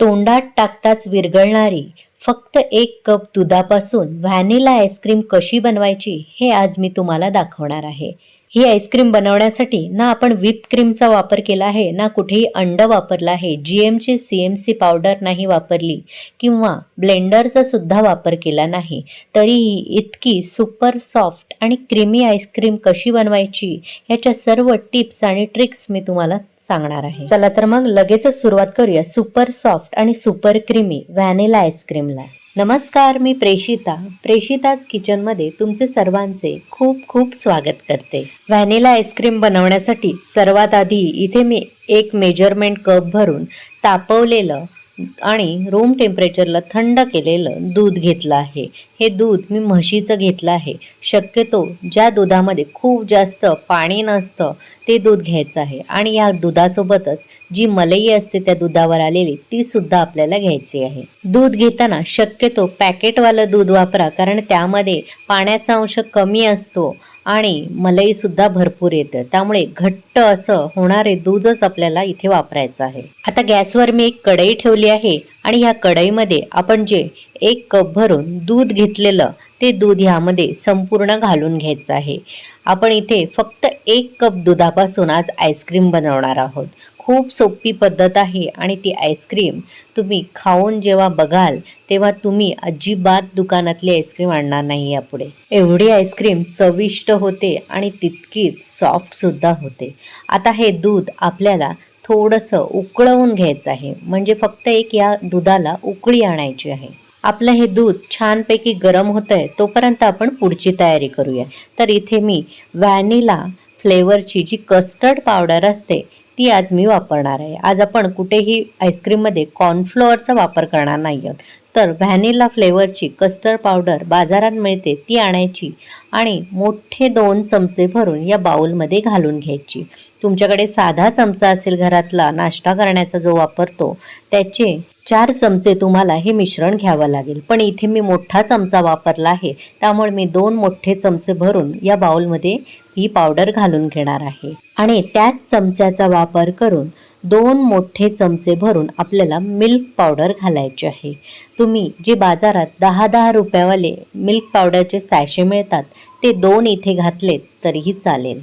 तोंडात टाकताच विरघळणारी फक्त एक कप दुधापासून व्हॅनिला आईस्क्रीम कशी बनवायची हे आज मी तुम्हाला दाखवणार आहे. ही आईस्क्रीम बनवण्यासाठी ना आपण व्हिप क्रीमचा वापर केला आहे ना कुठेही अंड वापरला आहे जी एमची सी एम सी पावडर नाही वापरली किंवा ब्लेंडरचा सुद्धा वापर केला नाही तरीही इतकी सुपर सॉफ्ट आणि क्रीमी आईस्क्रीम कशी बनवायची ह्याच्या सर्व टिप्स आणि ट्रिक्स मी तुम्हाला सांगणार आहे. चला तर मग लगेचच सुरुवात करूया सुपर सॉफ्ट आणि सुपर क्रीमी व्हॅनिला आईस्क्रीमला. नमस्कार मी प्रेषिता प्रेषिताच किचनमध्ये तुमचे सर्वांचे खूप खूप स्वागत करते. व्हॅनिला आईस्क्रीम बनवण्यासाठी सर्वात आधी इथे मी एक मेजरमेंट कप भरून तापवलेलं आणि रूम टेम्परेचरला थंड केलेलं दूध घेतलं आहे. हे दूध मी म्हशीचं घेतलं आहे. शक्यतो ज्या दुधामध्ये खूप जास्त पाणी नसतं ते दूध घ्यायचं आहे. आणि या दुधासोबतच जी मलई असते त्या दुधावर आलेली ती सुद्धा आपल्याला घ्यायची आहे. दूध घेताना शक्यतो पॅकेटवालं दूध वापरा कारण त्यामध्ये पाण्याचा अंश कमी असतो. आणि मलई सुद्धा भरपूर येतं. त्यामुळे घट्ट असं होणारे दूधच आपल्याला इथे वापरायचं आहे. आता गॅसवर मी एक कढई ठेवली आहे आणि ह्या कढईमध्ये आपण जे एक कप भरून दूध घेतलेलं ते दूध ह्यामध्ये संपूर्ण घालून घ्यायचं आहे. आपण इथे फक्त एक कप दुधापासून आज आईस्क्रीम बनवणार आहोत. खूप सोपी पद्धत आहे आणि ती आईस्क्रीम तुम्ही खाऊन जेव्हा बघाल तेव्हा तुम्ही अजिबात दुकानातली आईस्क्रीम आणणार नाही यापुढे. एवढी आईस्क्रीम चविष्ट होते आणि तितकीच सॉफ्टसुद्धा होते. आता हे दूध आपल्याला थोडंसं उकळवून घ्यायचं आहे. म्हणजे फक्त एक या दुधाला उकळी आणायची आहे. आपलं हे दूध छानपैकी गरम होतं आहे तोपर्यंत आपण पुढची तयारी करूया. तर इथे मी व्हॅनिला फ्लेवरची जी कस्टर्ड पावडर असते ती आज मी वापरणार आहे. आज आपण कुठेही आईस्क्रीममध्ये कॉर्नफ्लोअरचा वापर करणार नाही आहोत. तर व्हॅनिला फ्लेवरची कस्टर्ड पावडर बाजारात मिळते ती आणायची आणि मोठे दोन चमचे भरून या बाउलमध्ये घालून घ्यायची. तुमच्याकडे साधा चमचा असेल घरातला नाश्ता करण्याचा जो वापरतो त्याचे चार चमचे तुम्हाला हे मिश्रण घ्यावं लागेल. पण इथे मी मोठा चमचा वापरला आहे. त्यामुळे मी दोन मोठे चमचे भरून या बाउलमध्ये ही पावडर घालून घेणार आहे. आणि त्याच चमच्याचा वापर करून दोन मोठे चमचे भरून आपल्याला मिल्क पावडर घालायचे आहे. तुम्ही जे बाजारात दहा दहा रुपयावाले मिल्क पावडरचे सॅशे मिळतात ते दोन इथे घातलेत तरीही चालेल.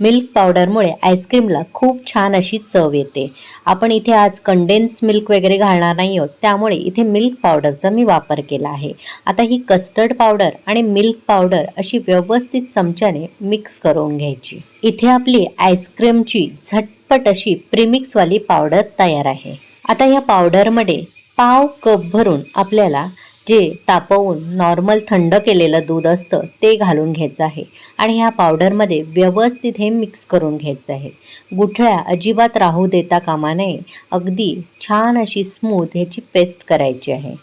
मिल्क पावडरमुळे आईस्क्रीमला खूप छान अशी चव येते. आपण इथे आज कंडेन्स मिल्क वगैरे घालणार नाही आहोत. त्यामुळे इथे मिल्क पावडरचा मी वापर केला आहे. आता ही कस्टर्ड पावडर आणि मिल्क पावडर अशी व्यवस्थित चमच्याने मिक्स करून घ्यायची. इथे आपली आईस्क्रीमची झटपट अशी प्रिमिक्सवाली पावडर तयार आहे. आता या पावडरमध्ये पाव कप भरून आपल्याला जे तापवून नॉर्मल थंड केलेलं दूध असतं ते घालून घ्यायचं आहे. आणि ह्या पावडरमध्ये व्यवस्थित हे मिक्स करून घ्यायचं आहे. गुठळ्या अजिबात राहू देता कामा नये. अगदी छान अशी स्मूथ ह्याची पेस्ट करायची आहे.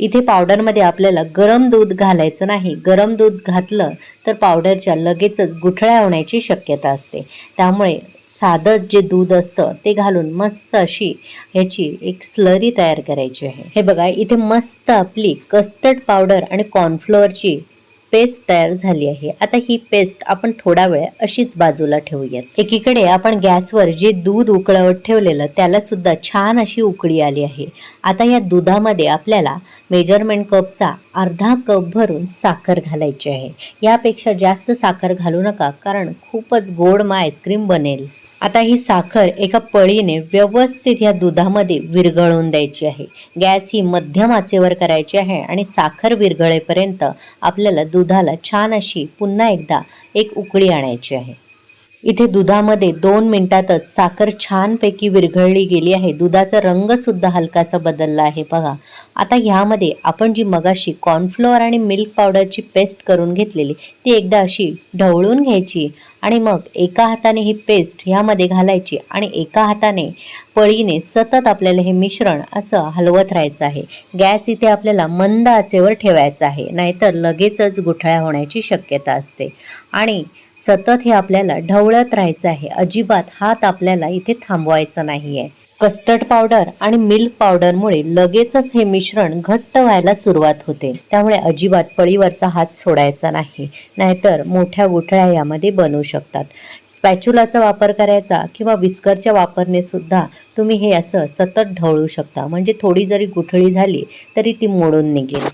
इथे पावडरमध्ये आपल्याला गरम दूध घालायचं नाही. गरम दूध घातलं तर पावडरच्या लगेचच गुठळ्या होण्याची शक्यता असते. त्यामुळे साधं जे दूध असतं ते घालून मस्त अशी ह्याची एक स्लरी तयार करायची आहे. हे बघा इथे मस्त आपली कस्टर्ड पावडर आणि कॉर्नफ्लोअरची पेस्ट तयार झाली आहे. आता ही पेस्ट आपण थोडा वेळ अशीच बाजूला ठेवूयात. एकीकडे आपण गॅसवर जे दूध उकळवत ठेवलेलं त्याला सुद्धा छान अशी उकळी आली आहे. आता या दुधामध्ये आपल्याला मेजरमेंट कपचा अर्धा कप भरून साखर घालायची आहे. यापेक्षा जास्त साखर घालू नका कारण खूपच गोड मग आईस्क्रीम बनेल. आता ही साखर एका पळीने व्यवस्थित या दुधामध्ये विरघळून द्यायची आहे. गॅस ही मध्यम आचेवर करायची आहे आणि साखर विरघळेपर्यंत आपल्याला दुधाला छान अशी पुन्हा एकदा एक उकळी आणायची आहे. इथे दुधामध्ये दोन मिनिटातच साखर छानपैकी विरघळली गेली आहे. दुधाचा रंग सुद्धा हलकासा बदलला आहे. बघा आता ह्यामध्ये आपण जी मगाशी कॉर्नफ्लोअर आणि मिल्क पावडरची पेस्ट करून घेतलेली ती एकदा अशी ढवळून घ्यायची आणि मग एका हाताने ही पेस्ट ह्यामध्ये घालायची आणि एका हाताने पळीने सतत आपल्याला हे मिश्रण असं हलवत राहायचं आहे. गॅस इथे आपल्याला मंद आचेवर ठेवायचा आहे नाहीतर लगेचच गुठळ्या होण्याची शक्यता असते. आणि सतत हे आपल्याला ढवळत राहायचं आहे. अजिबात हात आपल्याला इथे थांबवायचा नाही आहे कस्टर्ड पावडर आणि मिल्क पावडरमुळे लगेचच हे मिश्रण घट्ट व्हायला सुरुवात होते. त्यामुळे अजिबात पळीवरचा हात सोडायचा नाही. नाहीतर मोठ्या गुठळ्या यामध्ये बनू शकतात. स्पॅच्युलाचा वापर करायचा किंवा विस्करच्या वापरने सुद्धा तुम्ही हे असं सतत ढवळू शकता. म्हणजे थोडी जरी गुठळी झाली तरी ती मोडून निघेल.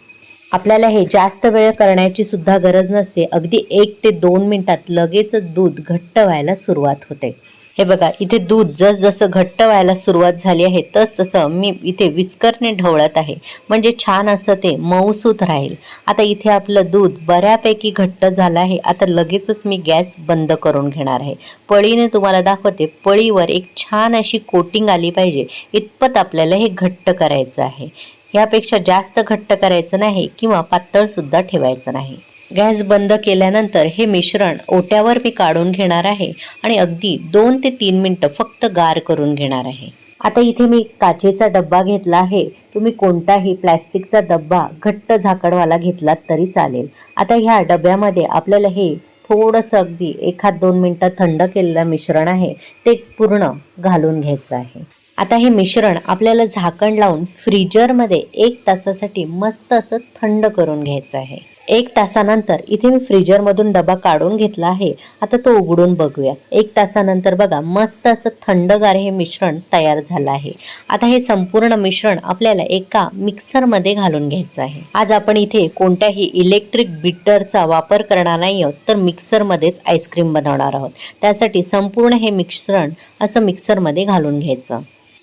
आपल्याला हे जास्त वेळ करण्याची सुद्धा गरज नसते. अगदी एक ते दोन मिनिटात लगेचच दूध घट्ट व्हायला सुरुवात होते. हे बघा इथे दूध जसजसं घट्ट व्हायला सुरुवात झाली आहे तस तसं मी इथे विस्करने ढवळत आहे. म्हणजे छान असं ते मऊसूत राहील. आता इथे आपलं दूध बऱ्यापैकी घट्ट झालं आहे. आता लगेचच मी गॅस बंद करून घेणार आहे. पळीने तुम्हाला दाखवते पळीवर एक छान अशी कोटिंग आली पाहिजे. इतपत आपल्याला हे घट्ट करायचं आहे. यापेक्षा जास्त घट्ट करायचं नाही किंवा पातळ सुद्धा ठेवायचं नाही. गॅस बंद केल्यानंतर हे मिश्रण ओट्यावर मी काढून घेणार आहे आणि अगदी दोन ते तीन मिनटं फक्त गार करून घेणार आहे. आता इथे मी काचेचा डब्बा घेतला आहे. तुम्ही कोणताही प्लॅस्टिकचा डब्बा घट्ट झाकणवाला घेतलात तरी चालेल. आता ह्या डब्यामध्ये आपल्याला हे थोडंसं अगदी एखाद दोन मिनटं थंड केलेलं मिश्रण आहे ते पूर्ण घालून घ्यायचं आहे. आता हे मिश्रण आपल्याला झाकण लावून फ्रीजरमध्ये एक तासासाठी मस्त असं थंड करून घ्यायचं आहे. एक तासानंतर इथे मी फ्रीजरमधून डबा काढून घेतला आहे. आता तो उघडून बघूया. एक तासानंतर बघा मस्त असं थंडगार हे मिश्रण तयार झालं आहे. आता हे संपूर्ण मिश्रण आपल्याला एका मिक्सरमध्ये घालून घ्यायचं आहे. आज आपण इथे कोणत्याही इलेक्ट्रिक बिटरचा वापर करणार नाही आहोत तर मिक्सरमध्येच आईस्क्रीम बनवणार आहोत. त्यासाठी संपूर्ण हे मिश्रण असं मिक्सरमध्ये घालून घ्यायचं.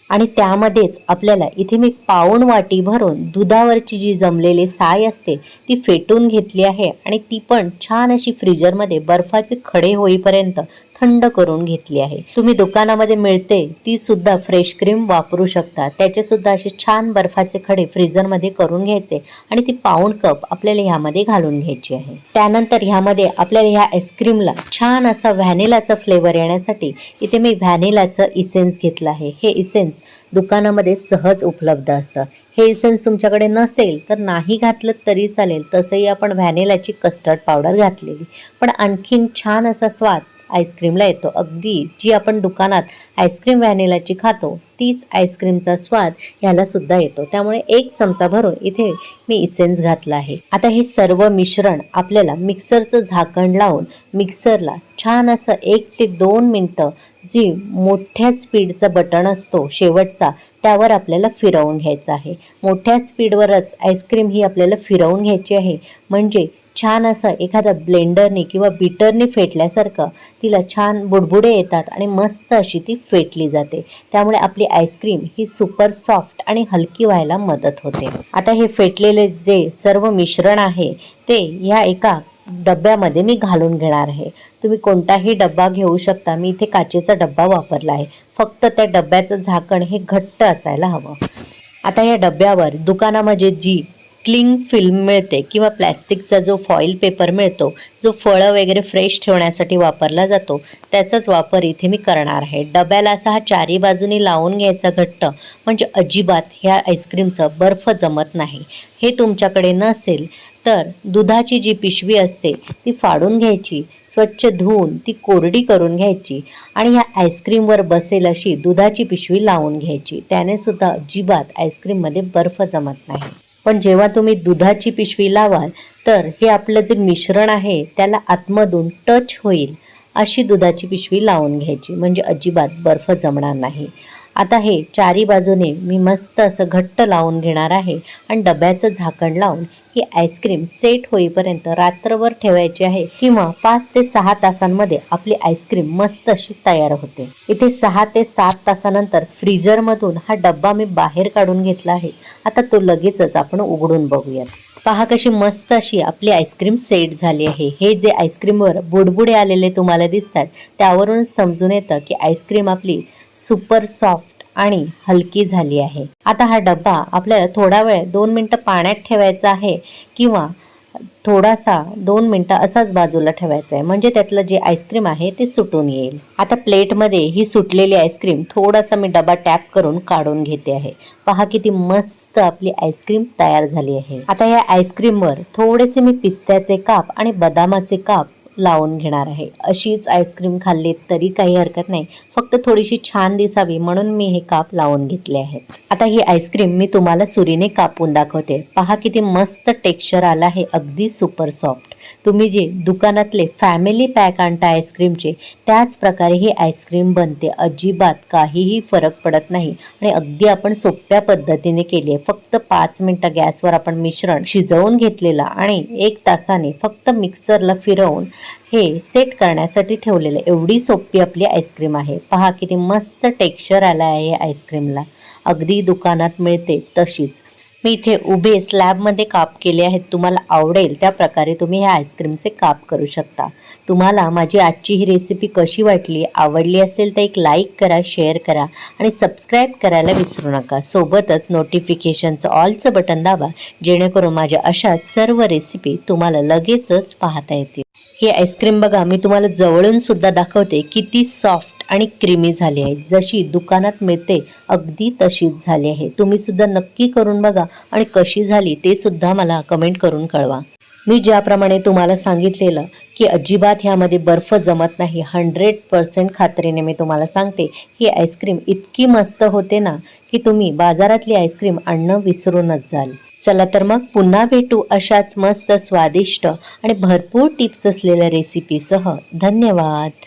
आणि त्यामध्येच आपल्याला इथे मी पाऊण वाटी भरून दुधावरची जी जमलेली साय असते ती फेटून घेतली आहे. आणि ती पण छान अशी फ्रीजरमध्ये बर्फाचे खडे होईपर्यंत थंड करून घेतली आहे. तुम्ही दुकानामध्ये मिळते ती सुद्धा फ्रेश क्रीम वापरू शकता. त्याचे सुद्धा असे छान बर्फाचे खडे फ्रीजरमध्ये करून घ्यायचे आणि ती पाऊण कप आपल्याला ह्यामध्ये घालून घ्यायची आहे. त्यानंतर ह्यामध्ये आपल्याला ह्या आईस्क्रीमला छान असा व्हॅनिलाचा फ्लेवर येण्यासाठी इथे मी व्हॅनिलाचं इसेन्स घेतलं आहे. हे इसेन्स दुकानामध्ये सहज उपलब्ध असतं. हे इसेन्स तुमच्याकडे नसेल तर नाही घातलं तरी चालेल. तसंही आपण व्हॅनिलाची कस्टर्ड पावडर घातलेली. पण आणखीन छान असा स्वाद आईस्क्रीमला येतो. अगदी जी आपण दुकानात आईस्क्रीम व्हॅनिलाची खातो तीच आईस्क्रीमचा स्वाद ह्याला सुद्धा येतो. त्यामुळे एक चमचा भरून इथे मी इसेन्स घातला आहे. आता हे सर्व मिश्रण आपल्याला मिक्सरचं झाकण लावून मिक्सरला छान असं एक ते दोन मिनटं जी मोठ्या स्पीडचं बटन असतो शेवटचा त्यावर आपल्याला फिरवून घ्यायचं आहे. मोठ्या स्पीडवरच आईस्क्रीम ही आपल्याला फिरवून घ्यायची आहे. म्हणजे छान असं एखाद्या ब्लेंडरने किंवा बीटरने फेटल्यासारखं तिला छान बुडबुडे येतात आणि मस्त अशी ती फेटली जाते. त्यामुळे आपली आईस्क्रीम ही सुपर सॉफ्ट आणि हलकी व्हायला मदत होते. आता हे फेटलेले जे सर्व मिश्रण आहे ते ह्या एका डब्यामध्ये मी घालून घेणार आहे. तुम्ही कोणताही डब्बा घेऊ शकता. मी इथे काचेचा डब्बा वापरला आहे. फक्त त्या डब्याचं झाकण हे घट्ट असायला हवं. आता या डब्यावर दुकानामध्ये जी क्लिंग फिल्म मिळते किंवा प्लॅस्टिकचा जो फॉईल पेपर मिळतो जो फळं वगैरे फ्रेश ठेवण्यासाठी वापरला जातो त्याचाच वापर इथे मी करणार आहे. डब्याला असा हा चारी बाजूनी लावून घ्यायचा घट्ट म्हणजे अजिबात ह्या आईस्क्रीमचं बर्फ जमत नाही. हे तुमच्याकडे नसेल तर दुधाची जी पिशवी असते ती फाडून घ्यायची स्वच्छ धुवून ती कोरडी करून घ्यायची आणि ह्या आईस्क्रीमवर बसेल अशी दुधाची पिशवी लावून घ्यायची. त्याने सुद्धा अजिबात आईस्क्रीममध्ये बर्फ जमत नाही. पण जेव्हा तुम्ही दुधाची पिशवी लावाल तर हे आपलं जे मिश्रण आहे त्याला आतमधून टच होईल. अशी दुधाची पिशवी लावून घ्यायची. म्हणजे अजिबात बर्फ जमणार नाही. आता हे चारी बाजूने मी मस्त असं घट्ट लावून घेणार आहे आणि डब्याचं झाकण लावून ही आईस्क्रीम सेट होईपर्यंत रात्रभर ठेवायची आहे. किंवा पाच ते सहा तासांमध्ये आपली आईस्क्रीम मस्त अशी तयार होते. इथे सहा ते सात तासानंतर फ्रीजरमधून हा डब्बा मी बाहेर काढून घेतला आहे. आता तो लगेचच आपण उघडून बघूयात. पहा कशी मस्त अशी आपली आईस्क्रीम सेट झाली आहे. हे जे आईस्क्रीमवर बुडबुडे आलेले तुम्हाला दिसतात त्यावरूनच समजून येतं की आईस्क्रीम आपली सुपर सॉफ्ट आणि हलकी झाली आहे. आता हा डब्बा आपल्याला थोडा वेळ दोन मिनटं पाण्यात ठेवायचा आहे किंवा थोडासा दोन मिनटं असाच बाजूला ठेवायचा आहे म्हणजे त्यातलं जे आईस्क्रीम आहे ते सुटून येईल. आता प्लेटमध्ये ही सुटलेली आईस्क्रीम थोडासा मी डबा टॅप करून काढून घेते आहे. पहा किती मस्त आपली आईस्क्रीम तयार झाली आहे. आता या आईस्क्रीमवर थोडेसे मी पिस्त्याचे काप आणि बदामाचे काप लावून घेणार आहे. अशीच आईस्क्रीम खाल्ली तरी काही हरकत नाही. फक्त थोडीशी छान दिसावी म्हणून मी हे काप लावून घेतले आहेत. आता ही आईस्क्रीम मी तुम्हाला सुरीने कापून दाखवते. पहा किती मस्त टेक्स्चर आला आहे अगदी सुपर सॉफ्ट तुम्ही जे दुकानातले फॅमिली पॅक आणता आईस्क्रीमचे त्याच प्रकारे ही आईस्क्रीम बनते. अजिबात काहीही फरक पडत नाही आणि अगदी आपण सोप्या पद्धतीने केली आहे. फक्त पाच मिनटं गॅसवर आपण मिश्रण शिजवून घेतलेलं आणि एक तासाने फक्त मिक्सरला फिरवून हे सेट करण्यासाठी ठेवलेलं एवढी सोपी आपली आईस्क्रीम आहे. पहा किती मस्त टेक्स्चर आलं आहे आईस्क्रीमला अगदी दुकानात मिळते तशीच. मी इथे उभे स्लॅबमध्ये काप केले आहेत. तुम्हाला आवडेल त्या प्रकारे तुम्ही ह्या आईस्क्रीमचे काप करू शकता. तुम्हाला माझी आजची ही रेसिपी कशी वाटली आवडली असेल तर एक लाईक करा शेअर करा आणि सबस्क्राईब करायला विसरू नका. सोबतच नोटिफिकेशनचं ऑलचं बटन दाबा जेणेकरून माझ्या अशा सर्व रेसिपी तुम्हाला लगेचच पाहता येतील. ही आईस्क्रीम बघा मी तुम्हाला जवळून सुद्धा दाखवते किती सॉफ्ट आणि क्रीमी झाली आहे. जशी दुकानात मिळते अगदी तशीच झाली आहे. तुम्ही सुद्धा नक्की करून बघा आणि कशी झाली ते सुद्धा मला कमेंट करून कळवा. मी ज्याप्रमाणे तुम्हाला सांगितलेलं की अजिबात ह्यामध्ये बर्फ जमत नाही हंड्रेड पर्सेंट खात्रीने मी तुम्हाला सांगते ही आईस्क्रीम इतकी मस्त होते ना की तुम्ही बाजारातली आईस्क्रीम आणणं विसरूनच जाल. चला तर मग पुन्हा भेटू अशाच मस्त स्वादिष्ट आणि भरपूर टिप्स असलेल्या रेसिपीसह धन्यवाद.